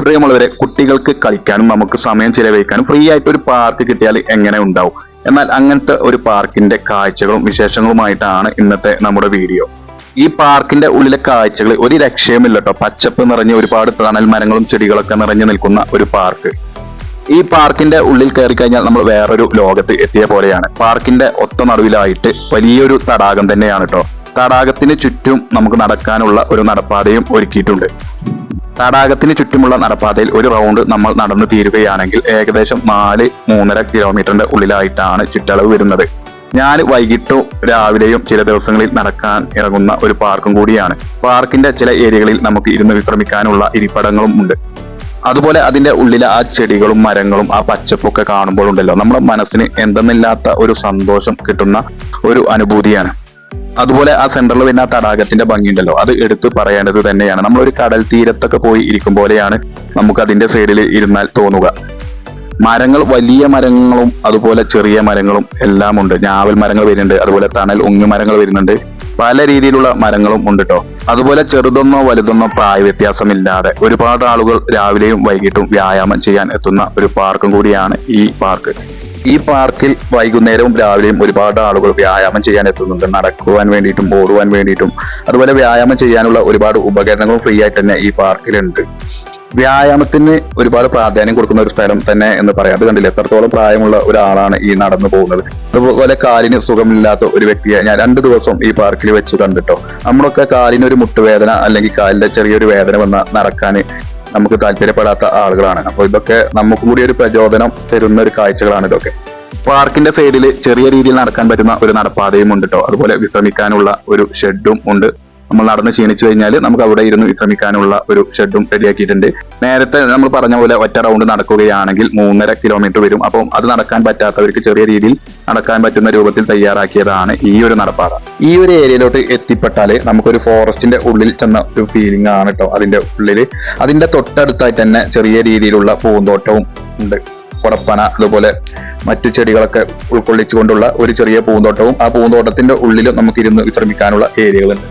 പ്രിയമുള്ളവരെ കുട്ടികൾക്ക് കളിക്കാനും നമുക്ക് സമയം ചിലവഴിക്കാനും ഫ്രീ ആയിട്ട് ഒരു പാർക്ക് കിട്ടിയാൽ എങ്ങനെ ഉണ്ടാവും? എന്നാൽ അങ്ങനത്തെ ഒരു പാർക്കിന്റെ കാഴ്ചകളും വിശേഷങ്ങളുമായിട്ടാണ് ഇന്നത്തെ നമ്മുടെ വീഡിയോ ഈ പാർക്കിന്റെ ഉള്ളിലെ കാഴ്ചകൾ ഒരു രക്ഷയുമില്ല കേട്ടോ പച്ചപ്പ് നിറഞ്ഞ ഒരുപാട് തണൽ മരങ്ങളും ചെടികളൊക്കെ നിറഞ്ഞു നിൽക്കുന്ന ഒരു പാർക്ക് ഈ പാർക്കിന്റെ ഉള്ളിൽ കയറി കഴിഞ്ഞാൽ നമ്മൾ വേറൊരു ലോകത്ത് എത്തിയ പോലെയാണ്. പാർക്കിന്റെ ഒത്ത നടുവിലായിട്ട് വലിയൊരു തടാകം തന്നെയാണ് കേട്ടോ തടാകത്തിന് ചുറ്റും നമുക്ക് നടക്കാനുള്ള ഒരു നടപ്പാതയും ഒരുക്കിയിട്ടുണ്ട്. തടാകത്തിന് ചുറ്റുമുള്ള നടപ്പാതയിൽ ഒരു റൗണ്ട് നമ്മൾ നടന്നു തീരുകയാണെങ്കിൽ ഏകദേശം നാല് മൂന്നര കിലോമീറ്ററിന്റെ ഉള്ളിലായിട്ടാണ് ചുറ്റളവ് വരുന്നത്. ഞാൻ വൈകിട്ടും രാവിലെയും ചില ദിവസങ്ങളിൽ നടക്കാൻ ഇറങ്ങുന്ന ഒരു പാർക്കും കൂടിയാണ്. പാർക്കിന്റെ ചില ഏരിയകളിൽ നമുക്ക് ഇരുന്ന് വിശ്രമിക്കാനുള്ള ഇരിപ്പിടങ്ങളും ഉണ്ട്. അതുപോലെ അതിന്റെ ഉള്ളിലെ ആ ചെടികളും മരങ്ങളും ആ പച്ചപ്പൊക്കെ കാണുമ്പോൾ ഉണ്ടല്ലോ. നമ്മുടെ മനസ്സിന് എന്തെന്നില്ലാത്ത ഒരു സന്തോഷം കിട്ടുന്ന ഒരു അനുഭൂതിയാണ്. അതുപോലെ ആ സെന്ററിൽ വരുന്ന ആ തടാകത്തിന്റെ ഭംഗിയുണ്ടല്ലോ. അത് എടുത്ത് പറയേണ്ടത് തന്നെയാണ്. നമ്മൾ ഒരു കടൽ തീരത്തൊക്കെ പോയി ഇരിക്കും പോലെയാണ് നമുക്ക് അതിന്റെ സൈഡിൽ ഇരുന്നാൽ തോന്നുക. മരങ്ങൾ വലിയ മരങ്ങളും അതുപോലെ ചെറിയ മരങ്ങളും എല്ലാം ഉണ്ട്. ഞാവൽ മരങ്ങൾ വരുന്നുണ്ട്. അതുപോലെ തണൽ ഉങ്ങി മരങ്ങൾ വരുന്നുണ്ട്. പല രീതിയിലുള്ള മരങ്ങളും ഉണ്ട് കേട്ടോ അതുപോലെ ചെറുതൊന്നോ വലുതൊന്നോ പ്രായ വ്യത്യാസമില്ലാതെ ഒരുപാട് ആളുകൾ രാവിലെയും വൈകിട്ടും വ്യായാമം ചെയ്യാൻ എത്തുന്ന ഒരു പാർക്കും കൂടിയാണ് ഈ പാർക്ക്. ഈ പാർക്കിൽ വൈകുന്നേരവും രാവിലെയും ഒരുപാട് ആളുകൾ വ്യായാമം ചെയ്യാൻ എത്തുന്നുണ്ട്. നടക്കുവാൻ വേണ്ടിയിട്ടും ഓടുവാൻ വേണ്ടിയിട്ടും അതുപോലെ വ്യായാമം ചെയ്യാനുള്ള ഒരുപാട് ഉപകരണങ്ങളും ഫ്രീ ആയിട്ട് തന്നെ ഈ പാർക്കിലുണ്ട്. വ്യായാമത്തിന് ഒരുപാട് പ്രാധാന്യം കൊടുക്കുന്ന ഒരു സ്ഥലം തന്നെ എന്ന് പറയാം. അത് കണ്ടില്ല? എത്രത്തോളം പ്രായമുള്ള ഒരാളാണ് ഈ നടന്നു പോകുന്നത്. അതുപോലെ കാലിന് സുഖമില്ലാത്ത ഒരു വ്യക്തിയെ ഞാൻ രണ്ട് ദിവസം ഈ പാർക്കിൽ വെച്ച് കണ്ടിട്ടോ. നമ്മളൊക്കെ കാലിന് ഒരു മുട്ടുവേദന അല്ലെങ്കിൽ കാലിന്റെ ചെറിയൊരു വേദന വന്ന നടക്കാൻ നമുക്ക് താല്പര്യപ്പെടാത്ത ആളുകളാണ്. അപ്പോൾ ഇതൊക്കെ നമുക്കും കൂടി ഒരു പ്രചോദനം തരുന്ന ഒരു കാഴ്ചകളാണ് ഇതൊക്കെ. പാർക്കിന്റെ സൈഡിൽ ചെറിയ രീതിയിൽ നടക്കാൻ പറ്റുന്ന ഒരു നടപ്പാതയും ഉണ്ട് കേട്ടോ അതുപോലെ വിശ്രമിക്കാനുള്ള ഒരു ഷെഡും ഉണ്ട്. നമ്മൾ നടന്ന് ക്ഷീണിച്ചു കഴിഞ്ഞാൽ നമുക്ക് അവിടെ ഇരുന്ന് വിശ്രമിക്കാനുള്ള ഒരു ഷെഡും റെഡിയാക്കിയിട്ടുണ്ട്. നേരത്തെ നമ്മൾ പറഞ്ഞ പോലെ ഒറ്റ റൗണ്ട് നടക്കുകയാണെങ്കിൽ മൂന്നര കിലോമീറ്റർ വരും. അപ്പം അത് നടക്കാൻ പറ്റാത്തവർക്ക് ചെറിയ രീതിയിൽ നടക്കാൻ പറ്റുന്ന രൂപത്തിൽ തയ്യാറാക്കിയതാണ് ഈ ഒരു നടപ്പാത. ഈ ഒരു ഏരിയയിലോട്ട് എത്തിപ്പെട്ടാൽ നമുക്കൊരു ഫോറസ്റ്റിന്റെ ഉള്ളിൽ ചെന്ന ഒരു ഫീലിംഗ് ആണ് കേട്ടോ അതിന്റെ ഉള്ളിൽ അതിന്റെ തൊട്ടടുത്തായി തന്നെ ചെറിയ രീതിയിലുള്ള പൂന്തോട്ടവും ഉണ്ട്. കൊടപ്പന അതുപോലെ മറ്റു ചെടികളൊക്കെ ഉൾക്കൊള്ളിച്ചുകൊണ്ടുള്ള ഒരു ചെറിയ പൂന്തോട്ടവും ആ പൂന്തോട്ടത്തിന്റെ ഉള്ളിലും നമുക്ക് ഇരുന്ന് വിശ്രമിക്കാനുള്ള ഏരിയകളുണ്ട്.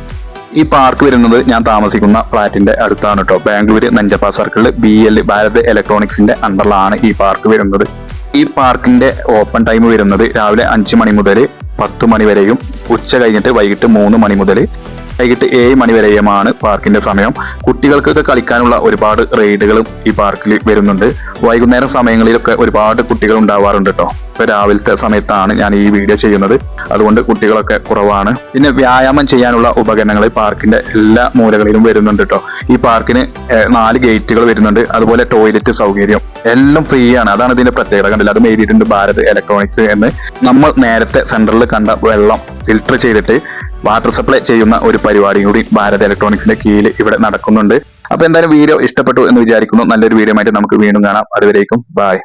ഈ പാർക്ക് വരുന്നത് ഞാൻ താമസിക്കുന്ന ഫ്ലാറ്റിന്റെ അടുത്താണ് കേട്ടോ ബാംഗ്ലൂര് നഞ്ചപ്പ സർക്കിളിൽ ബി എൽ ഭാരത് ഇലക്ട്രോണിക്സിന്റെ അണ്ടറിലാണ് ഈ പാർക്ക് വരുന്നത്. ഈ പാർക്കിന്റെ ഓപ്പൺ ടൈം വരുന്നത് രാവിലെ അഞ്ച് മണി മുതൽ പത്ത് മണി വരെയും ഉച്ച കഴിഞ്ഞിട്ട് വൈകിട്ട് മൂന്ന് മണി മുതൽ വൈകിട്ട് ഏഴ് മണി വരെയുമാണ് പാർക്കിന്റെ സമയം. കുട്ടികൾക്കൊക്കെ കളിക്കാനുള്ള ഒരുപാട് റൈഡുകളും ഈ പാർക്കിൽ വരുന്നുണ്ട്. വൈകുന്നേരം സമയങ്ങളിലൊക്കെ ഒരുപാട് കുട്ടികൾ ഉണ്ടാവാറുണ്ട് കേട്ടോ ഇപ്പൊ രാവിലത്തെ സമയത്താണ് ഞാൻ ഈ വീഡിയോ ചെയ്യുന്നത്. അതുകൊണ്ട് കുട്ടികളൊക്കെ കുറവാണ്. പിന്നെ വ്യായാമം ചെയ്യാനുള്ള ഉപകരണങ്ങൾ പാർക്കിന്റെ എല്ലാ മൂലകളിലും വരുന്നുണ്ട് കേട്ടോ ഈ പാർക്കിന് നാല് ഗേറ്റുകൾ വരുന്നുണ്ട്. അതുപോലെ ടോയ്ലറ്റ് സൗകര്യം എല്ലാം ഫ്രീ ആണ് അതാണ് ഇതിന്റെ പ്രത്യേകത. കണ്ടില്ല? അതും എഴുതിയിട്ടുണ്ട്. ഭാരത് ഇലക്ട്രോണിക്സ് എന്ന്. നമ്മൾ നേരത്തെ സെന്ററിൽ കണ്ട വെള്ളം ഫിൽട്ടർ ചെയ്തിട്ട് വാട്ടർ സപ്ലൈ ചെയ്യുന്ന ഒരു പരിപാടിയും കൂടി ഭാരത് ഇലക്ട്രോണിക്സിന്റെ കീഴിൽ ഇവിടെ നടക്കുന്നുണ്ട്. അപ്പൊ എന്തായാലും വീഡിയോ ഇഷ്ടപ്പെട്ടു എന്ന് വിചാരിക്കുന്നു. നല്ലൊരു വീഡിയോ ആയിട്ട് നമുക്ക് വീണ്ടും കാണാം. അതുവരേക്കും ബൈ